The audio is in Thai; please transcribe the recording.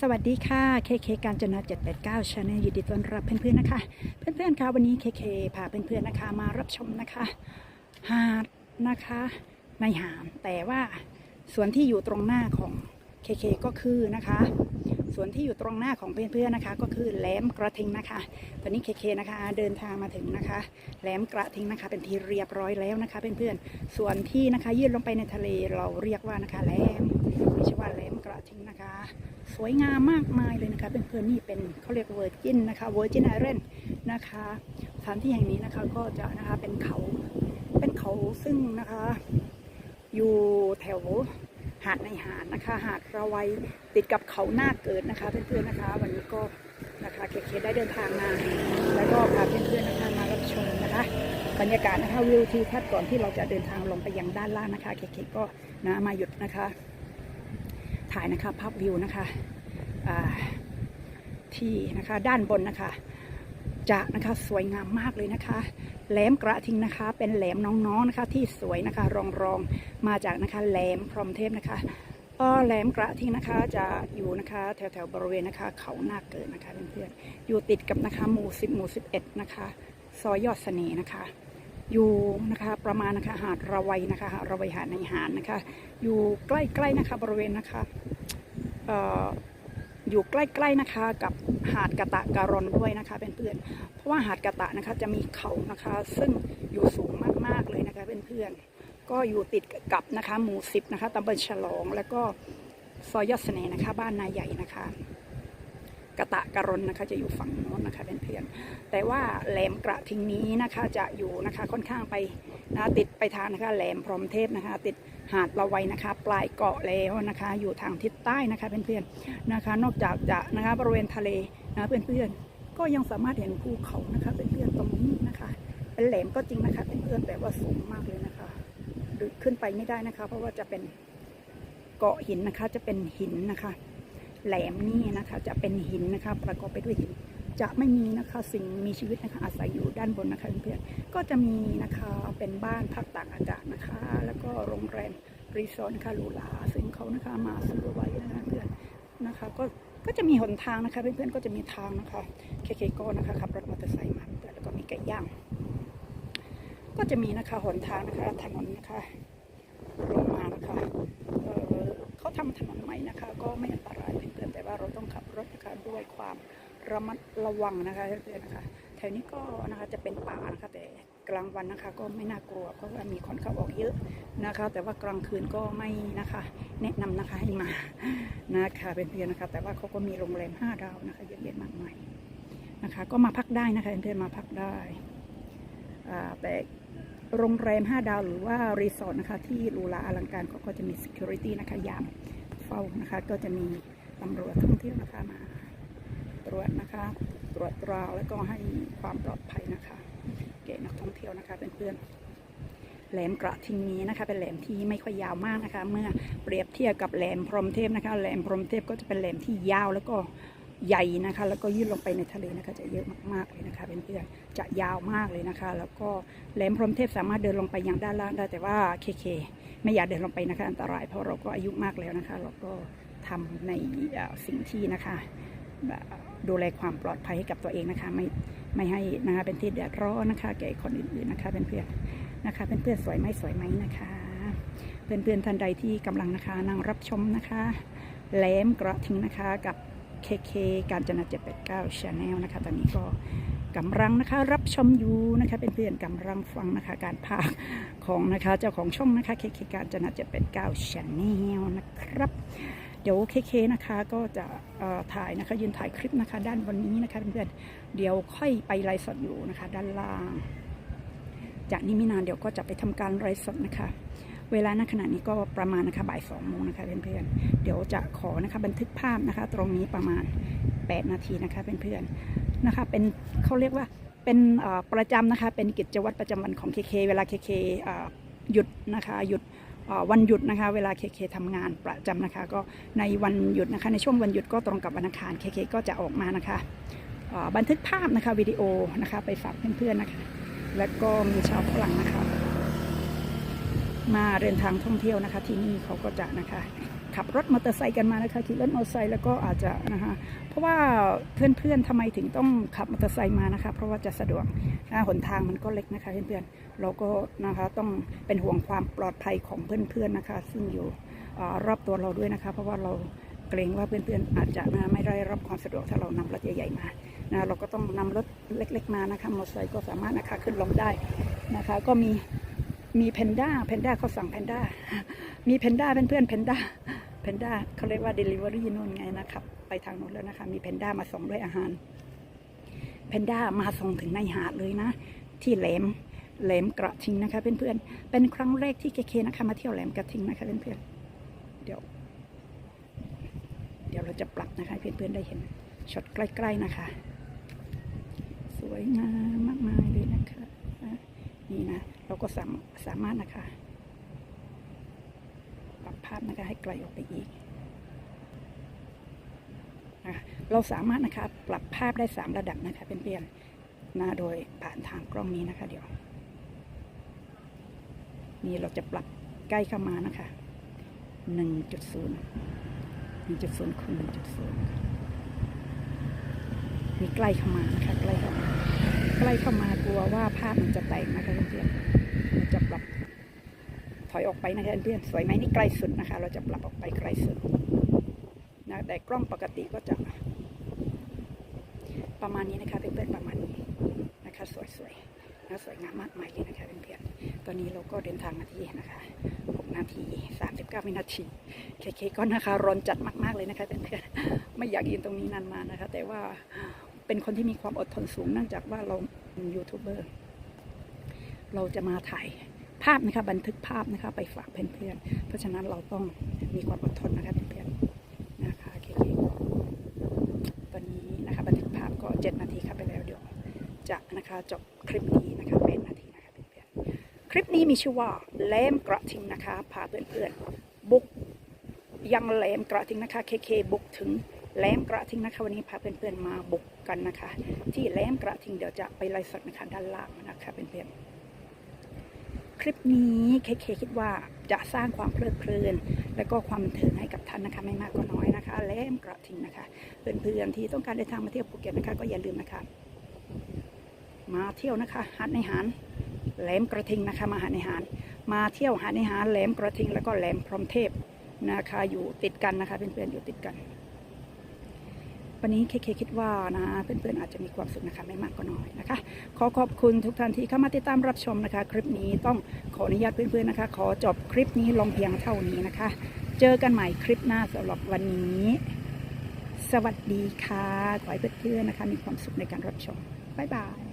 สวัสดีค่ะเคเคการจนา789ชาแนลยินดีต้อนรับเพื่อนๆนะคะ เพื่อนๆคะวันนี้เคเคพาเพื่อนๆนะคะมารับชมนะคะ หาดนะคะในหาดแต่ว่าส่วนที่อยู่ตรงหน้าของเคเคก็คือนะคะส่วนที่อยู่ตรงหน้าของเพื่อนๆนะคะ ก็คือแหลมกระทิงนะคะตอนนี้เคเคนะคะเดินทางมาถึงนะคะแหลมกระทิงนะคะ เป็นที่เรียบร้อยแล้วนะคะ เพื่อนๆส่วนที่นะคะยื่นลงไปในทะเลเราเรียกว่านะคะแหลมไม่ใช่ว่าแหลมกระทิงนะคะ สวยงามมากมายเลยนะคะเพื่อนๆนี่เป็นเขาเรียกเวอร์จินนะคะเวอร์จินไอแลนด์นะคะสถานที่แห่งนี้นะคะก็จะนะคะเป็นเขาเป็นเขาซึ่งนะคะ อยู่แถวหาดในหาดนะคะ หาดระไวติดกับเขาหน้าเกิดนะคะเพื่อนๆนะคะ วันนี้ก็นะคะเคเคได้เดินทางมาแล้วก็พาเพื่อนๆนะคะมารับชมนะคะ บรรยากาศนะคะวิวทิวทัศน์ก่อนที่เราจะเดินทางลงไปยังด้านล่างนะคะเคเคก็นะมาหยุดนะคะ ถ่ายนะคะภาพวิวนะคะที่นะคะด้านบนนะคะจะนะคะสวยงามมากเลยนะคะแหลมกระทิงนะคะ เป็นแหลมน้องๆนะคะ ที่สวยนะคะรองรองมาจากนะคะแหลมพรหมเทพนะคะเอ่อแหลมกระทิงนะคะจะอยู่นะคะแถวแถวบริเวณนะคะเขาหน้าเกิดนะคะเพื่อนๆอยู่ติดกับนะคะหมู่สิบหมู่สิบเอ็ดนะคะซอยยอดเสน่ห์นะคะ อยู่นะคะประมาณนะคะหาดระไวนะคะหาดระไวหาดในหาดนะคะ อยู่ใกล้ๆนะคะบริเวณนะคะอยู่ใกล้ๆนะคะกับหาดกะตะการอนด้วยนะคะเพื่อนๆเพราะว่าหาดกะตะนะคะจะมีเขานะคะ ซึ่งอยู่สูงมากๆเลยนะคะเพื่อนๆก็อยู่ติดกับนะคะหมู่สิบนะคะตำบลฉลอง แล้วก็ซอยยอดเสน่ห์นะคะ บ้านนายใหญ่นะคะ กะตะการนนะคะจะอยู่ฝั่งโน้นนะคะเพื่อนๆแต่ว่าแหลมกระทิงนี้นะคะจะอยู่นะคะค่อนข้างไปนะติดไปทางนะคะแหลมพรหมเทพนะคะ ติดหาดละไวนะคะ ปลายเกาะแล้วนะคะ อยู่ทางทิศใต้นะคะเพื่อนๆนะคะ นอกจากจะนะคะบริเวณทะเลนะเพื่อนๆก็ยังสามารถเห็นภูเขานะคะเพื่อนๆตรงนี้นะคะเป็นแหลมก็จริงนะคะเพื่อนๆแต่ว่าสูงมากเลยนะคะหรือขึ้นไปไม่ได้นะคะ เพราะว่าจะเป็นเกาะหินนะคะจะเป็นหินนะคะ แหลมนี่นะคะ จะเป็นหินนะคะ ประกอบไปด้วยหินจะไม่มีนะคะสิ่งมีชีวิตนะคะอาศัยอยู่ด้านบนนะคะเพื่อนๆก็จะมีนะคะเป็นบ้านพักตากอากาศนะคะ แล้วก็โรงแรมรีสอร์ทนะคะหรูหราซึ่งเขานะคะมาซื้อไว้นะคะเพื่อนนะคะ ก็ก็จะมีหนทางนะคะเพื่อนๆก็จะมีทางนะคะเคเคก็นะคะขับรถมอเตอร์ไซค์มาแล้วก็มีไก่ย่างก็จะมีนะคะหนทางนะคะถนนนะคะลงมานะคะเอ่อ ทำถนนใหม่นะคะ ก็ไม่อันตรายเพื่อนๆแต่ว่าเราต้องขับรถนะคะด้วยความระมัดระวังนะคะเพื่อนๆนะคะแถวนี้ก็นะคะจะเป็นป่านะคะแต่กลางวันนะคะก็ไม่น่ากลัวเพราะว่ามีคนเข้าออกเยอะนะคะ แต่ว่ากลางคืนก็ไม่นะคะ แนะนำนะคะให้มานะคะเป็นเพื่อนๆนะคะ แต่ว่าเขาก็มีโรงแรมห้าดาวนะคะเยอะแยะมากมายนะคะ ก็มาพักได้นะคะเพื่อนๆมาพักได้แต่โรงแรม 5 ดาวหรือว่า รีสอร์ทนะคะ ที่หรูหราอลังการเขาก็จะมี security นะคะยาม เฝ้านะคะ ก็จะมีตำรวจท่องเที่ยวนะคะมาตรวจนะคะ ตรวจตราแล้วก็ให้ความปลอดภัยนะคะแก่นักท่องเที่ยวนะคะเป็นเพื่อนๆแหลมกระทิงนี้นะคะ เป็นแหลมที่ไม่ค่อยยาวมากนะคะ เมื่อเปรียบเทียบกับแหลมพรหมเทพนะคะ แหลมพรหมเทพก็จะเป็นแหลมที่ยาวแล้วก็ ใหญ่นะคะ แล้วก็ยื่นลงไปในทะเลนะคะ จะเยอะมากๆเลยนะคะเป็นเพื่อนๆจะยาวมากเลยนะคะ แล้วก็แหลมพรหมเทพสามารถเดินลงไปยังด้านล่างได้แต่ว่าเคเคไม่อยากเดินลงไปนะคะ อันตรายเพราะเราก็อายุมากแล้วนะคะ เราก็ทำในสิ่งที่นะคะดูแลความปลอดภัยให้กับตัวเองนะคะ ไม่ไม่ให้นะคะเป็นที่เดือดร้อนนะคะแก่คนอื่นๆนะคะเพื่อนๆนะคะเพื่อนๆสวยไหมสวยไหมนะคะเพื่อนๆท่านใดที่กำลังนะคะนั่งรับชมนะคะแหลมกระทิงนะคะกับ เคเคการจนา789 Channel นลนะคะ ตอนนี้ก็กำลังนะคะ รับชมอยู่นะคะเป็นเพื่อนๆกำลังฟังนะคะ การพากของนะคะ เจ้าของช่องนะคะเคเคการจนา789 Channel นลนะครับ เดี๋ยวเคเคนะคะก็จะถ่ายนะคะยืนถ่ายคลิปนะคะ ด้านบนนี้นะคะเพื่อนๆเดี๋ยวค่อยไปไลฟ์สดอยู่นะคะ ด้านล่าง จากนี้ไม่นานเดี๋ยวก็จะไปทำการไลฟ์สดนะคะ เวลาณขณะนี้ก็ประมาณนะคะบ่ายสองโมงนะคะเพื่อนๆ เดี๋ยวจะขอนะคะบันทึกภาพนะคะ ตรงนี้ประมาณ 8 นาทีนะคะเพื่อนๆนะคะ เป็นเขาเรียกว่าเป็นประจำนะคะ เป็นกิจวัตรประจำวันของเคเคเวลาเคเคหยุดนะคะหยุดวันหยุดนะคะเวลาเคเคทำงานประจำนะคะ ก็ในวันหยุดนะคะในช่วงวันหยุดก็ตรงกับวันอังคารเคเคก็จะออกมานะคะบันทึกภาพนะคะวิดีโอนะคะไปฝากเพื่อนๆนะคะ แล้วก็มีชาวฝรั่งนะคะ มาเดินทางท่องเที่ยวนะคะ ที่นี่เขาก็จะนะคะ ขับรถมอเตอร์ไซค์กันมานะคะขี่รถมอเตอร์ไซค์แล้วก็อาจจะนะคะเพราะว่าเพื่อนๆทำไมถึงต้องขับมอเตอร์ไซค์มานะคะ เพราะว่าจะสะดวกนะหนทางมันก็เล็กนะคะเพื่อนๆเราก็นะคะต้องเป็นห่วงความปลอดภัยของเพื่อนๆนะคะ ซึ่งอยู่อรอบตัวเราด้วยนะคะ เพราะว่าเราเกรงว่าเพื่อนๆอาจจะนะไม่ได้รับความสะดวกถ้าเรานำรถใหญ่ๆมานะเราก็ต้องนำรถเล็ก ๆ มานะคะมอเตอร์ไซค์ก็สามารถนะคะขึ้นลงได้นะคะ ก็มี มีเพนด้าเพนด้าเขาสั่งเพนด้ามีเพนด้าเพื่อนๆเพนด้าเพนด้าเขาเรียกว่า Delivery นู่นไงนะครับ ไปทางโน้นแล้วนะคะ มีเพนด้ามาส่งด้วยอาหารเพนด้ามาส่งถึงในหาดเลยนะ ที่แหลมแหลมกระทิงนะคะเพื่อนๆเป็นครั้งแรกที่เคเคนะคะมาเที่ยวแหลมกระทิงนะคะเพื่อนๆเดี๋ยว เดี๋ยวเราจะปรับนะคะเพื่อนๆได้เห็นช็อตใกล้ ๆนะคะ สวยงามมากมายเลยนะคะอะนี่นะ เราก็สามสามารถนะคะ ปรับภาพนะคะให้ไกลออกไปอีกนะคะเราสามารถนะคะปรับภาพได้สามระดับนะคะเป็นเปลี่ยนๆนะโดยผ่านทางกล้องนี้นะคะ เดี๋ยว นี่เราจะปรับใกล้เข้ามานะคะหนึ่งจุดศูนย์หนึ่งจุดศูนย์คูณหนึ่งจุดศูนย์นี่ใกล้เข้ามานะคะใกล้เข้ามาใกล้เข้ามากลัวว่าภาพมันจะแตกนะคะเพื่อนๆเราจะปรับ ถ อยออกไปนะคะเพื่อนสวยไหมนี่ใกล้สุดนะคะ เราจะปรับออกไปใกล้สุดนะแต่กล้องปกติก็จะ ประมาณนี้นะคะเพื่อนๆประมาณนี้นะคะ สวยๆนะสวยงามมากมายเลยนะคะเพื่อนๆตอนนี้เราก็เดินทางมาที่นะคะ6นาที39วินาทีเคเคก็นะคะร้อนจัดมากๆเลยนะคะเพื่อนๆไม่อยากยืนตรงนี้นานมานะคะ แต่ว่าเป็นคนที่มีความอดทนสูงเนื่องจากว่าเรายูทูบเบอร์เราจะมาถ่าย ภาพนะคะ บันทึกภาพนะคะ ไปฝากเพื่อนๆ เพราะฉะนั้นเราต้องมีความอดทนนะคะเพื่อนๆนะคะเคเคก็ตอนนี้นะคะบันทึกภาพก็เจ็ดนาทีค่ะไปแล้วเดี๋ยวจะนะคะจบคลิปนี้นะคะแปดนาทีนะคะเพื่อนๆคลิปนี้มีชื่อว่าแหลมกระทิงนะคะพาเพื่อนๆบุกยังแหลมกระทิงนะคะเคเคบุกถึงแหลมกระทิงนะคะวันนี้พาเพื่อนๆมาบุกกันนะคะ ที่แหลมกระทิงเดี๋ยวจะไปไลฟ์สดนะคะด้านล่างนะคะเพื่อนๆ คลิปนี้เคเคคิดว่าจะสร้างความเพลิดเพลิน และก็ความบันเทิงให้กับท่านนะคะ ไม่มากก็น้อยนะคะแหลมกระทิงนะคะ เพื่อนๆที่ต้องการเดินทางมาเที่ยวภูเก็ตนะคะ ก็อย่าลืมนะคะ มาเที่ยวนะคะหาดในหารแหลมกระทิงนะคะ มาหาดในหารมาเที่ยวหาดในหารแหลมกระทิง แล้วก็แหลมพรหมเทพนะคะ อยู่ติดกันนะคะเพื่อนๆอยู่ติดกัน วันนี้เคเคคิดว่านะเพื่อนๆอาจจะมีความสุขนะคะไม่มากก็น้อยนะคะ ขอขอบคุณทุกท่านที่เข้ามาติดตามรับชมนะคะ คลิปนี้ต้องขออนุญาตเพื่อนๆนะคะ ขอจบคลิปนี้ลงเพียงเท่านี้นะคะ เจอกันใหม่คลิปหน้าสำหรับวันนี้ สวัสดีค่ะ ขอให้เพื่อนๆนะคะ มีความสุขในการรับชมบ๊ายบาย